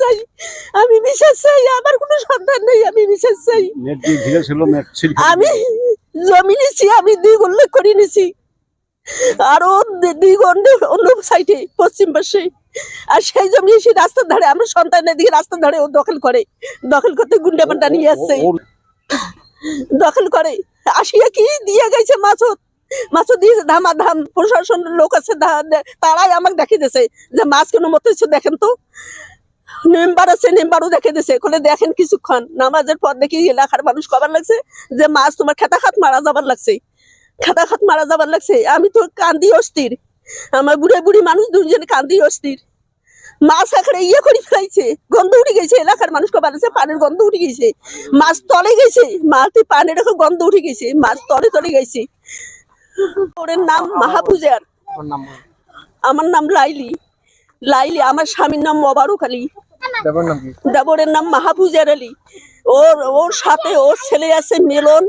চাই। আমি চাই আমার কোনো সন্তান নেই আমি চাই। আমি জমি নিছি আমি দুই উল্লেখ করে নিছি। আর দুই অন্য সাইডে পশ্চিম পাশে। আর সেই জমি এসে রাস্তার ধারে আমার সন্তানের দিকে রাস্তার ধারে ও দখল করে। দখল করতে গুন্ডা পান্ডা নিয়ে আসছে। দখল করে। আসিয়া কি দিয়ে গেছে মাছত মাছ দিয়েছে ধামা ধাম প্রশাসনের লোক আছে তারাই আমাকে দেখিয়ে দিয়েছে যে মাছ কোনো মতো দেখেন তো। মেম্বার আছে মেম্বারও দেখে দিছে। বলে দেখেন কিছুক্ষণ নামাজের পর দেখি এলাকার মানুষ কবার লাগছে যে মাছ তোমার খেতা খাত মারা যাবার লাগছে। খেতা খাত মারা যাবার লাগছে। আমি তো কান্দি অস্থির। আমার বুড়ে বুড়ি মানুষ দুজনে কান্দি অস্থির। মাছ আখড়ে ইয়ে করে ফেলাইছে। গন্ধ উঠে গেছে। এলাকার মানুষ কবার আছে পানির গন্ধ উঠে গেছে। মাছ তলে গেছে। মাছ পানির এখন গন্ধ উঠে গেছে। মাছ তলে তলে গেছে। ওর নাম মাহাপূজার। আমার নাম লাইলি। লাইলি আমার স্বামীর নাম মোবারক আলী। দেবরের নাম মাহফুজার আলী। ওর ওর সাথে ওর ছেলে আছে মিলন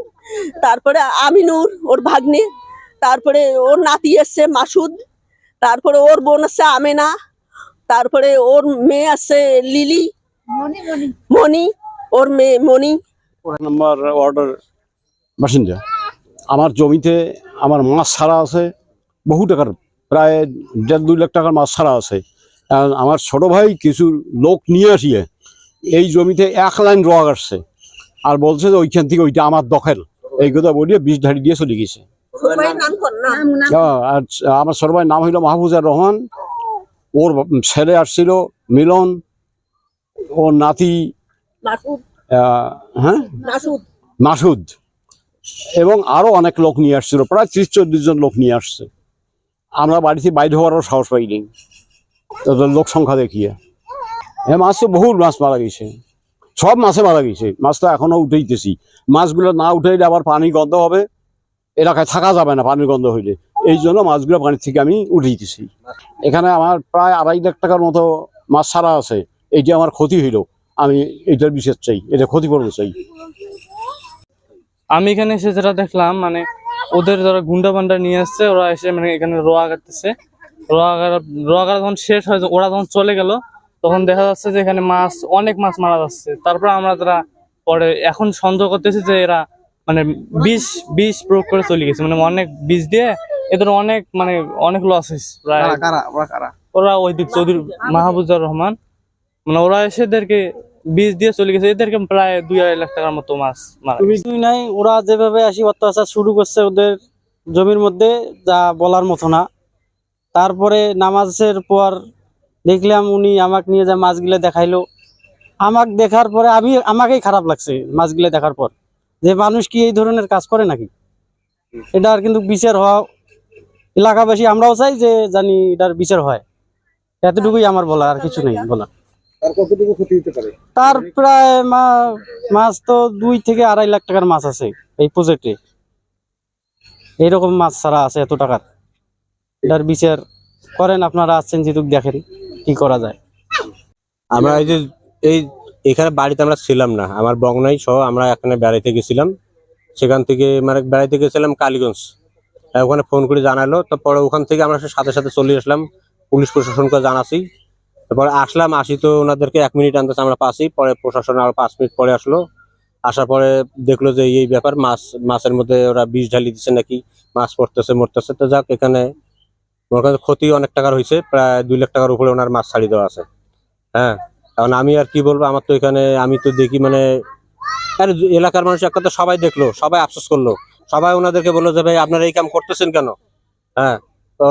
তারপরে আমিনুর ওর ভাগ্নে তারপরে ওর নাতি আছে মাসুদ তারপরে ওর বোন আছে আমেনা তারপরে ওর মেয়ে আছে লিলি মণি ওর মেয়ে মণি নাম্বার ওয়ার্ডের বাসিন্দা আমার জমিতে আমার মাছ ছাড়া আছে বহু টাকার প্রায় দেড় দুই লাখ টাকার মাছ ছাড়া আছে। আমার ছোট ভাই কিছু লোক নিয়ে আসিয়ে এই জমিতে এক লাইন রোয়া কাটছে আর বলছে যে ওইখান থেকে ওইটা আমার দখল। এই কথা বলিয়ে বিষ ধাড়ি দিয়ে চলে গেছে। আর আমার ছোট ভাইয়ের নাম হইল মাহফুজার রহমান। ওর ছেলে আসছিল মিলন। ওর নাতি হ্যাঁ? মাসুদ। মাসুদ। এবং আরও অনেক লোক নিয়ে আসছিল প্রায় ত্রিশ চল্লিশ জন লোক নিয়ে আসছে। আমরা বাড়িতে বাইরে হওয়ারও সাহস পাইনি। লোক সংখ্যা দেখিয়ে। হ্যাঁ মাছ তো বহু মাছ মারা গেছে। সব মাছে মারা গেছে। মাছটা এখনও উঠেইতেছি। মাছগুলো না উঠাইলে আবার পানি গন্ধ হবে। এলাকায় থাকা যাবে না পানির গন্ধ হইলে। এই জন্য মাছগুলো পানির থেকে আমি উঠাইতেছি এখানে আমার প্রায় আড়াই লাখ টাকার মতো মাছ ছাড়া আছে। এইটা আমার ক্ষতি হইল। আমি এটার বিশেষ চাই। এটা ক্ষতিপূরণ চাই। আমি এখানে এসে যেটা দেখলাম মানে ওদের যারা গুন্ডা পান্ডা নিয়ে আসছে, ওরা এসে মানে এখানে রোয়া কাটতেছে। রোয়া যখন শেষ হয় ওরা যখন চলে গেল তখন দেখা যাচ্ছে যে এখানে মাছ অনেক মাছ মারা যাচ্ছে। তারপর আমরা যারা পরে এখন সন্দেহ করতেছি যে এরা মানে বিষ বিষ প্রয়োগ করে চলে গেছে। মানে অনেক বিষ দিয়ে এদের অনেক মানে অনেক লস হয়েছে। প্রায় ওরা ওই দিক চৌধুরী মাহবুবুর রহমান। মানে ওরা এসে এদেরকে বীজ দিয়ে চলে গেছে। এদেরকে প্রায় দুই আড়াই লাখ টাকার মতো মাছ মারা কিছুই নাই ওরা যেভাবে আসি অত্যাচার শুরু করছে ওদের জমির মধ্যে যা বলার মতো না। তারপরে নামাজের পর দেখলাম উনি আমাকে নিয়ে যা মাছগুলো দেখাইলো। আমাকে দেখার পরে আমি আমাকেই খারাপ লাগছে মাছগুলো দেখার পর। যে মানুষ কি এই ধরনের কাজ করে নাকি? এটার কিন্তু বিচার হওয়া এলাকাবাসী আমরাও চাই যে জানি এটার বিচার হয়। এতটুকুই আমার বলা আর কিছু নেই বলা তার কতটুকু ক্ষতি হতে পারে? তার প্রায় মাছ তো দুই থেকে আড়াই লাখ টাকার মাছ আছে এই প্রজেক্টে এইরকম মাছ ছাড়া আছে এত টাকার। এটার বিচার করেন, আপনারা আসছেন যেহেতু দেখেন কি করা যায়। আমরা এই যে, এই এখানে বাড়িতে আমরা ছিলাম না, আমার বগনাই সহ আমরা এখানে বেড়াইতে গেছিলাম। সেখান থেকে মানে বেড়াইতে গেছিলাম কালীগঞ্জ। ওখানে ফোন করে জানালো তারপরে ওখান থেকে আমরা সাথে সাথে চলে আসলাম, পুলিশ প্রশাসনকে জানাছি। তারপরে আসলাম, আসি তো ওনাদেরকে এক মিনিট আনতেছে আমরা পাসি পরে প্রশাসন আরও পাঁচ মিনিট পরে আসলো। আসার পরে দেখল যে এই ব্যাপার, মাছ, মাছের মধ্যে ওরা বিষ ঢালি দিচ্ছে নাকি, মাছ পড়তেছে, মরতেছে। তো যাক, এখানে ওর কাছে ক্ষতি অনেক টাকার হয়েছে প্রায় দুই লাখ টাকার উপরে ওনার মাছ ছাড়ি দেওয়া আছে। হ্যাঁ কারণ আমি আর কি বলব আমার তো এখানে আমি তো দেখি মানে আর এলাকার মানুষ একটা সবাই দেখল সবাই আফসোস করল। সবাই ওনাদেরকে বলল যে ভাই আপনারা এই কাম করতেছেন কেন? হ্যাঁ তো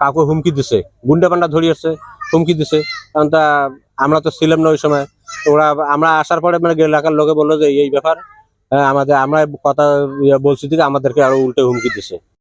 কাকু হুমকি দিছে গুন্ডা পান্ডা ধরিয়েছে হুমকি দিছে। কারণ তা আমরা তো ছিলাম না ওই সময়। ওরা আমরা আসার পরে মানে এলাকার লোকে বলল যে এই ব্যাপার হ্যাঁ, আমাদের আমরা কথা ইয়ে বলছি থেকে আমাদেরকে আরও উল্টে হুমকি দিছে।